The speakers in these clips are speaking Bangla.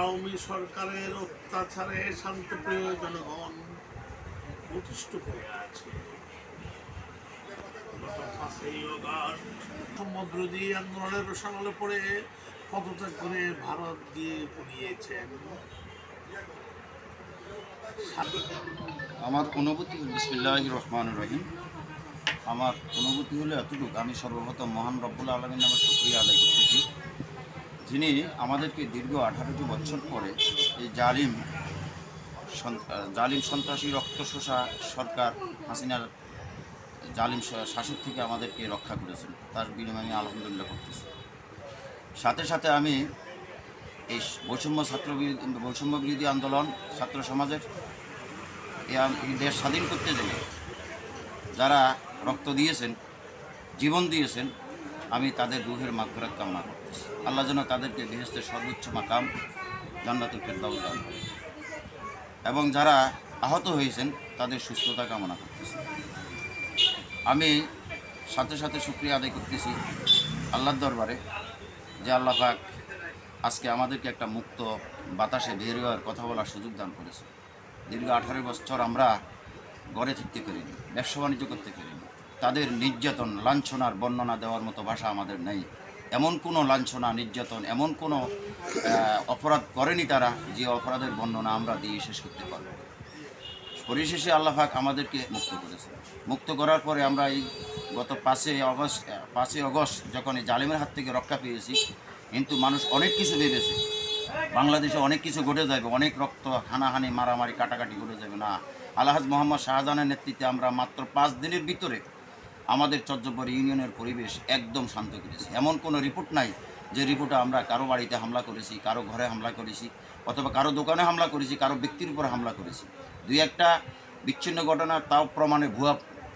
আওয়ামী সরকারের অত্যাচারে শান্তপ্রিয় জনগণ প্রতিষ্ঠ হয়ে আছে। গত আন্দোলনের রসানলে পড়ে পদত্যাগ করে ভারত দিয়ে পড়িয়েছেন। আমার অনুভূতি বিসমিল্লাহ রহমান রহিম। আমার অনুভূতি হলো এতটুকু। আমি সর্বপ্রথম মহান রব্বুল আলমীর নামে শুক্রিয়া আদায় করতেছি। যিনি আমাদেরকে দীর্ঘ আঠারোটি বছর পরে এই জালিম জালিম সন্ত্রাসী রক্তশোষা সরকার হাসিনার জালিম শাসক থেকে আমাদেরকে রক্ষা করেছেন। তার বিনিময়ে আমি আলহামদুলিল্লাহ করতেছি। সাথে সাথে আমি এই বৈষম্য ছাত্র বৈষম্য বিরোধী আন্দোলন ছাত্র সমাজের এই দেশ স্বাধীন করতে গেলে যারা রক্ত দিয়েছেন, জীবন দিয়েছেন, আমি তাদের রুহের মাগফিরাত কামনা করতেছি। আল্লাহ যেন তাদেরকে বেহেস্তের সর্বোচ্চ মাকাম জান্নাতুল ফেরদাউস দান করে এবং যারা আহত হয়েছেন, তাদের সুস্থতা কামনা করতেছি। আমি সাথে সাথে শুক্রিয়া আদায় করতেছি আল্লাহর দরবারে যে আল্লাহ পাক আজকে আমাদেরকে একটা মুক্ত বাতাসে বের হওয়ার কথা বলার সুযোগ দান করেছে। দীর্ঘ আঠারো বছর আমরা গড়ে থাকতে পারিনি ব্যবসা বাণিজ্য করতে পারিনি। তাদের নির্যাতন, লাঞ্ছনার বর্ণনা দেওয়ার মতো ভাষা আমাদের নেই। এমন কোনো লাঞ্ছনা, নির্যাতন, এমন কোনো অপরাধ করেনি তারা যে অপরাধের বর্ণনা আমরা দিয়ে শেষ করতে পারব। পরিশেষে আল্লাহাক আমাদেরকে মুক্ত করেছে মুক্ত করার পরে আমরা এই গত পাঁচই অগস্ট পাঁচই অগস্ট যখন এই জালিমের হাত থেকে রক্ষা পেয়েছি, কিন্তু মানুষ অনেক কিছু ভেবেছে। বাংলাদেশে অনেক কিছু ঘটে যাবে, অনেক রক্ত হানাহানি, মারামারি, কাটাকাটি ঘটে যাবে। না আলহাজ মোহাম্মদ শাহজাহানের নেতৃত্বে আমরা মাত্র পাঁচ দিনের ভিতরে আমাদের চর্যপর ইউনিয়নের পরিবেশ একদম শান্ত করেছে। এমন কোনো রিপোর্ট নাই যে রিপোর্টে আমরা কারও বাড়িতে হামলা করেছি, কারও ঘরে হামলা করেছি, অথবা কারও দোকানে হামলা করেছি, কারও ব্যক্তির উপর হামলা করেছি। দুই একটা বিচ্ছিন্ন ঘটনা, তাও প্রমাণে, ভুয়া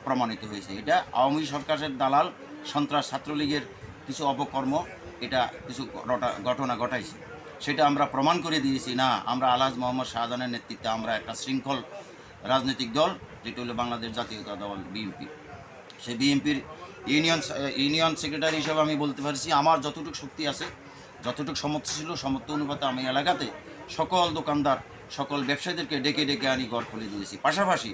প্রমাণিত হয়েছে। এটা আওয়ামী সরকারের দালাল, সন্ত্রাস ছাত্রলীগের কিছু অপকর্ম, এটা কিছু ঘটনা ঘটাইছে। সেটা আমরা প্রমাণ করে দিয়েছি, না, আমরা আলহাজ মোহাম্মদ শাহজাহানের নেতৃত্বে আমরা একটা শৃঙ্খল রাজনৈতিক দল, যেটা হলো বাংলাদেশ জাতীয়তা দল, বিএনপি। সেই বিএনপির ইউনিয়ন ইউনিয়ন সেক্রেটারি হিসেবে আমি বলতে পারছি আমার যতটুকু শক্তি আছে যতটুকু সমর্থ ছিল সমর্থ অনুপাতে আমি এলাকাতে সকল দোকানদার সকল ব্যবসায়ীদেরকে ডেকে ডেকে আনি ঘর খুলে দিয়েছি। পাশাপাশি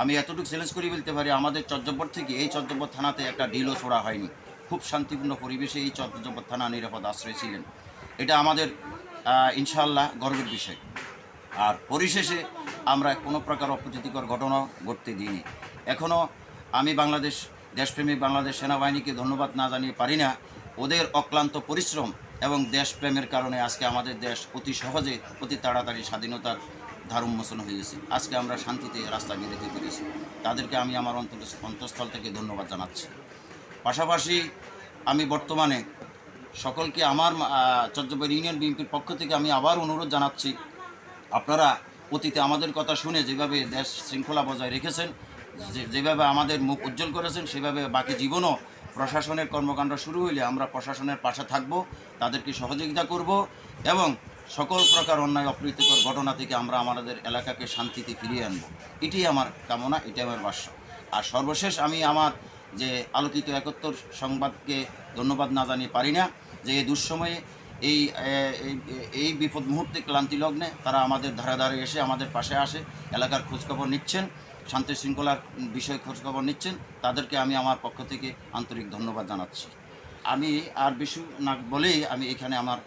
আমি এতটুকু চ্যালেঞ্জ করে বলতে পারি আমাদের চর্যপর থেকে এই চর্যপর থানাতে একটা ঢিলও ছোড়া হয়নি। খুব শান্তিপূর্ণ পরিবেশে এই চর্যপর থানা নিরাপদ আশ্রয় ছিলেন। এটা আমাদের আহ, ইনশাআল্লাহ গর্বের বিষয়। আর পরিশেষে আমরা কোনো প্রকার অপ্রীতিকর ঘটনা ঘটতে দিইনি। এখনও আমি বাংলাদেশ, দেশপ্রেমিক বাংলাদেশ সেনাবাহিনীকে ধন্যবাদ না জানিয়ে পারি না। ওদের অক্লান্ত পরিশ্রম এবং দেশপ্রেমের কারণে আজকে আমাদের দেশ অতি সহজে, অতি তাড়াতাড়ি স্বাধীনতার ধার উন্মোচন হয়েছে আজকে আমরা শান্তিতে রাস্তা বেরোতে পেরেছি। তাদেরকে আমি আমার অন্তর, অন্তঃস্থল থেকে ধন্যবাদ জানাচ্ছি। পাশাপাশি আমি বর্তমানে সকলকে আমার চট্টগ্রাম ইউনিয়ন বিএনপির পক্ষ থেকে আমি আবার অনুরোধ জানাচ্ছি। আপনারা অতীতে আমাদের কথা শুনে যেভাবে দেশ শৃঙ্খলা বজায় রেখেছেন যেভাবে আমাদের মুখ উজ্জ্বল করেছেন, সেভাবে বাকি জীবনও প্রশাসনের কর্মকাণ্ড শুরু হইলে আমরা প্রশাসনের পাশে থাকব, তাদেরকে সহযোগিতা করব এবং সকল প্রকার অন্যায় অপ্রীতিকর ঘটনা থেকে আমরা আমাদের এলাকাকে শান্তিতে ফিরিয়ে আনব। এটাই আমার কামনা, এটি আমার বাস্য আর সর্বশেষ আমি আমার যে আলোকিত একত্তর সংবাদকে ধন্যবাদ না জানিয়ে পারি না যে এই দুঃসময়ে এই- এই বিপদ মুহূর্তে ক্লান্তি লগ্নে তারা আমাদের ধারে ধারে এসে আমাদের পাশে আসে, এলাকার খোঁজখবর নিচ্ছেন। শান্তি শৃঙ্খলার বিষয়ে খোঁজখবর নিচ্ছেন। তাদেরকে আমি আমার পক্ষ থেকে আন্তরিক ধন্যবাদ জানাচ্ছি। আমি আর বেশি না বলেই আমি এখানে আমার